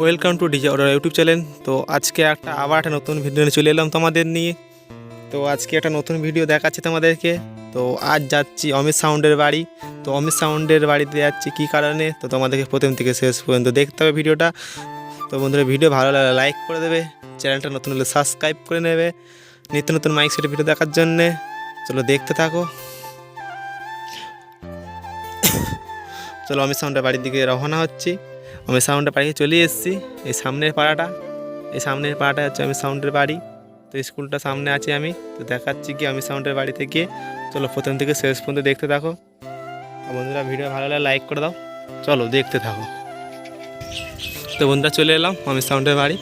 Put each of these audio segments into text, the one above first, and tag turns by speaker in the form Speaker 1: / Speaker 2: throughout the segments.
Speaker 1: Welcome to DJ order YouTube channel তো আজকে একটা আবার একটা নতুন ভিডিও নিয়ে চলে এলাম তোমাদের নিয়ে। তো আজকে একটা নতুন ভিডিও দেখাচ্ছি তোমাদেরকে। তো আজ যাচ্ছি অমিত সাউন্ডের বাড়ি। তো অমিত সাউন্ডের বাড়িতে যাচ্ছি কী কারণে? তো তোমাদেরকে প্রথম থেকে শেষ পর্যন্ত দেখতে হবে ভিডিওটা। তো বন্ধুরা ভিডিও ভালো লাগলে লাইক করে দেবে। চ্যানেলটা নতুন হলে সাবস্ক্রাইব করে নেবে। নিত্য নতুন মাইক সেটের ভিডিও দেখার জন্যে। চলো দেখতে থাকো। চলো অমিত সাউন্ডের বাড়ির দিকে রওনা হচ্ছি। আমি সাউন্ডের বাড়ি চলে এসেছি। এই সামনের পাড়াটা, এই সামনের পাড়াটা হচ্ছে আমি সাউন্ডের বাড়ি। তো স্কুলটা সামনে আছে আমি। তো দেখাচ্ছি কি আমি সাউন্ডের বাড়িতে গিয়ে চলো প্রথম থেকে শেষ পর্যন্ত দেখতে থাকো। বন্ধুরা, ভিডিও ভালো লাগে লাইক করে দাও। চলো দেখতে থাকো। তো বন্ধুরা, চলে এলাম আমি সাউন্ডের বাড়ি।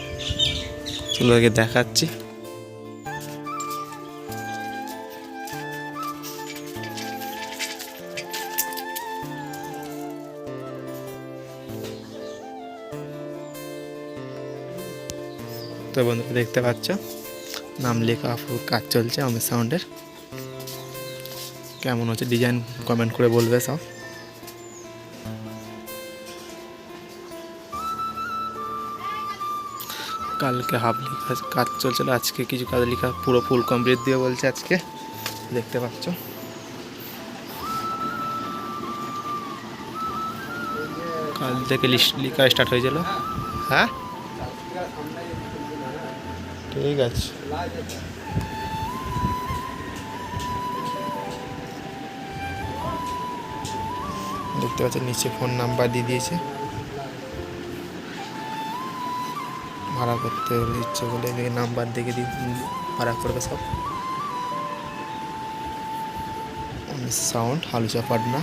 Speaker 1: চলো আগে দেখাচ্ছি। তো বন্ধুরা দেখতে পাচ্ছ? নাম লেখা ফুল কাজ চলছে অমিত সাউন্ডের। কেমন হচ্ছে ডিজাইন কমেন্ট করে বলবে সব। কালকে হাফ লেখা কাজ চলছিল, আজকে কিছু কাজ লেখা পুরো ফুল কমপ্লিট দিয়ে বলছে আজকে। দেখতে পাচ্ছ? কাল থেকে লিস্ট লেখা স্টার্ট হয়েছিল হ্যাঁ? ঠিক আছে। দেখতে পাচ্ছেন, নিচে ফোন নাম্বার দিয়ে দিয়েছে। ভাড়া করতে ইচ্ছে এদিকে নাম্বার দেখে দিয়ে ভাড়া করবে সব। সাউন্ড হালুচা পাটনা।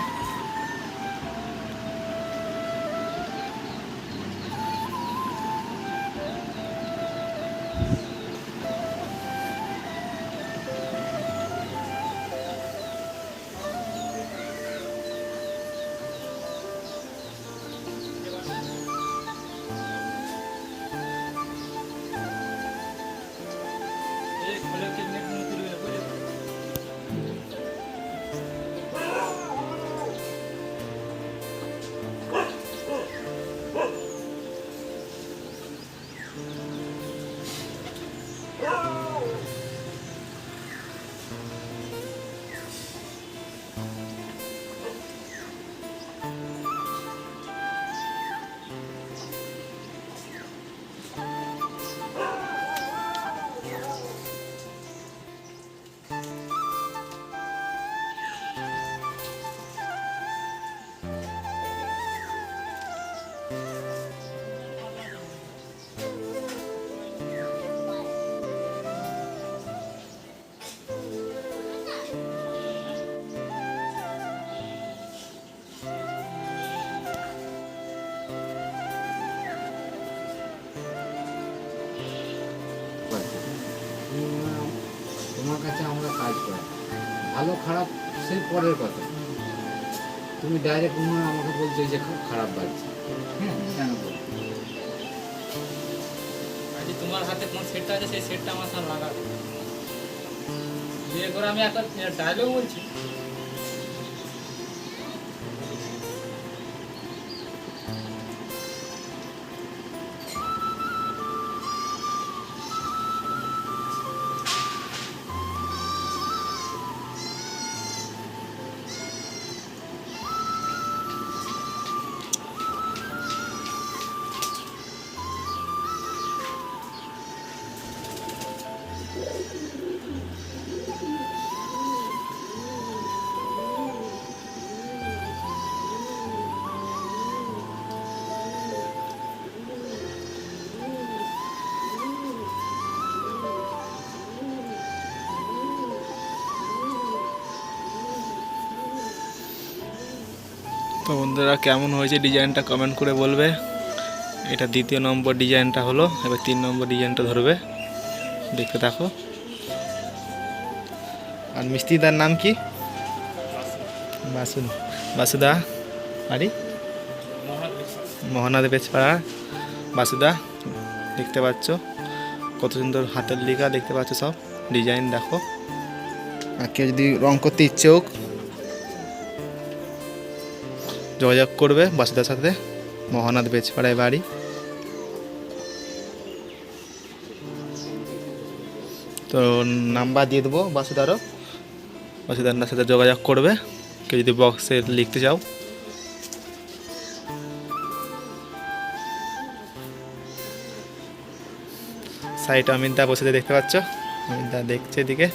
Speaker 2: কাজ করে। ভালো, খারাপ, সে পরের কথা। তুমি ডাইরেক্ট মনে আমাকে বলছো যে খুব খারাপ বাজছে হ্যাঁ কেন
Speaker 3: তোমার হাতে কোন সেটটা আছে, সেই সেটটা আমার সাথে লাগা বিয়ে করে আমি একটা ডায়লগ বলছি।
Speaker 1: তো বন্ধুরা, কেমন হয়েছে ডিজাইনটা কমেন্ট করে বলবে। এটা দ্বিতীয় নম্বর ডিজাইনটা হলো, এবার তিন নম্বর ডিজাইনটা ধরবে। দেখতে থাকো। আর মিস্ত্রিদার নাম কি? বাসু বাসুদা, বাড়ি? মহানাদ বেচপাড়া বাসুদা, দেখতে পাচ্ছ? কত সুন্দর হাতের লেখা দেখতে পাচ্ছ সব। ডিজাইন দেখো। আর কেউ যদি রং করতে ইচ্ছে যোগাযোগ করবে বাসুদার সাথে। মহানাথ বেচপাড়ায় বাড়ি। তো নাম্বার দিয়ে দেবো বাসুদারও বাসুদার সাথে যোগাযোগ করবে। কেউ যদি বক্সে লিখতে চাও। সাইট অমিত দা বসে দেখতে পাচ্ছ? অমিত দা দেখছে এদিকে।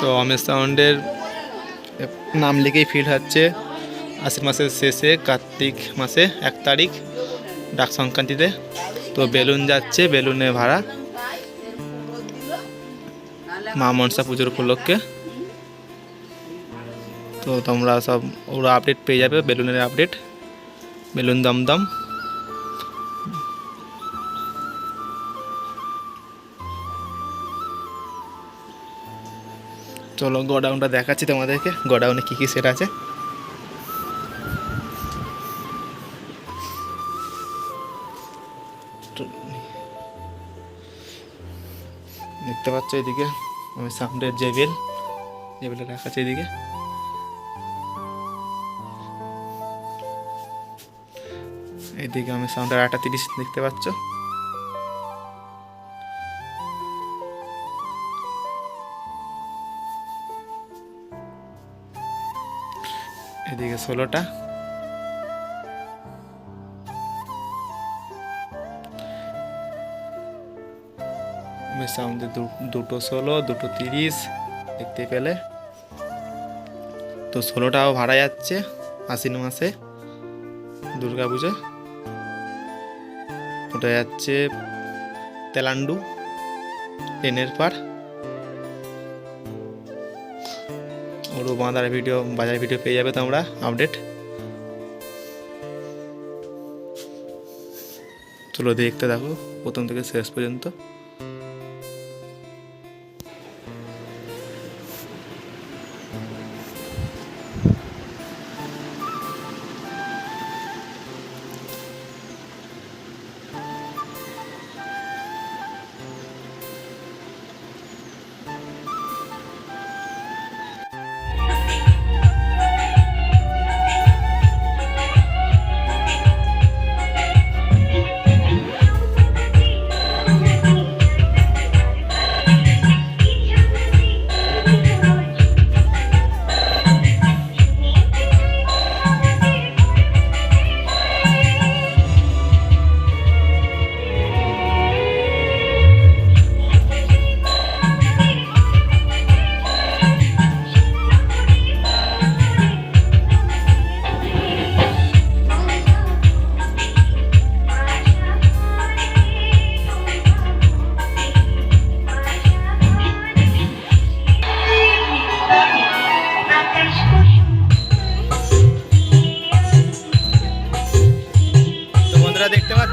Speaker 1: তো অমেশ সাউন্ডের নাম লিখেই ফিল হচ্ছে। আশ্বিন মাসের শেষে, কার্তিক মাসে এক তারিখ, ডাক সংক্রান্তিতে। তো বেলুন যাচ্ছে বেলুনে ভাড়া। মা মনসা পুজোর উপলক্ষে। তো তোমরা সব ওরা আপডেট পেয়ে যাবে, বেলুনের আপডেট বেলুন দমদম। চলো গোডাউনটা দেখাচ্ছি তোমাদেরকে। গোডাউনে কী কী সেট আছে? দেখতে পাচ্ছ এদিকে আমি সাউন্ডের জেবেল জেবেলে রাখা আছে এদিকে। এইদিকে আমি সাউন্ডের আটা তিরিশ দেখতে পাচ্ছ। ষোলোটা দুটো ষোলো দুটো তিরিশ, দেখতে পেলে। তো ষোলোটাও ভাড়া যাচ্ছে আশ্বিন মাসে পুজো। ওটা যাচ্ছে তেলান্ডু ট্রেনের পার ওরও বাঁধার ভিডিও বাজার ভিডিও পেয়ে যাবে তোমরা আপডেট চলো দেখতে দেখো প্রথম থেকে শেষ পর্যন্ত।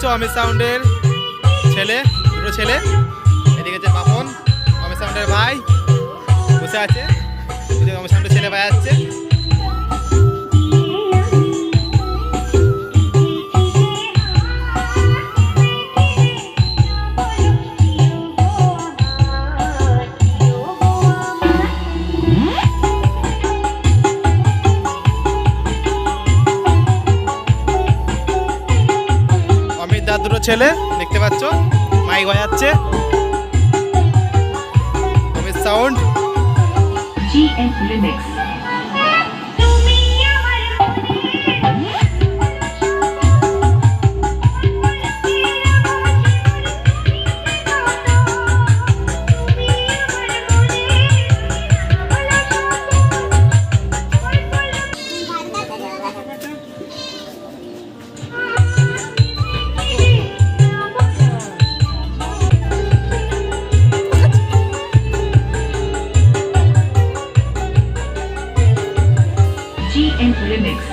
Speaker 1: পাচ্ছ অমিত সাউন্ডের ছেলে, দুটো ছেলে? এদিকে যে পাপন অমিত সাউন্ডের ভাই বসে আছে। অমিত সাউন্ডের ছেলে ভাই অমিত ছেলে দেখতে পাচ্ছ? মাইক বাজাচ্ছে। Sound
Speaker 4: GS Remix. and remix.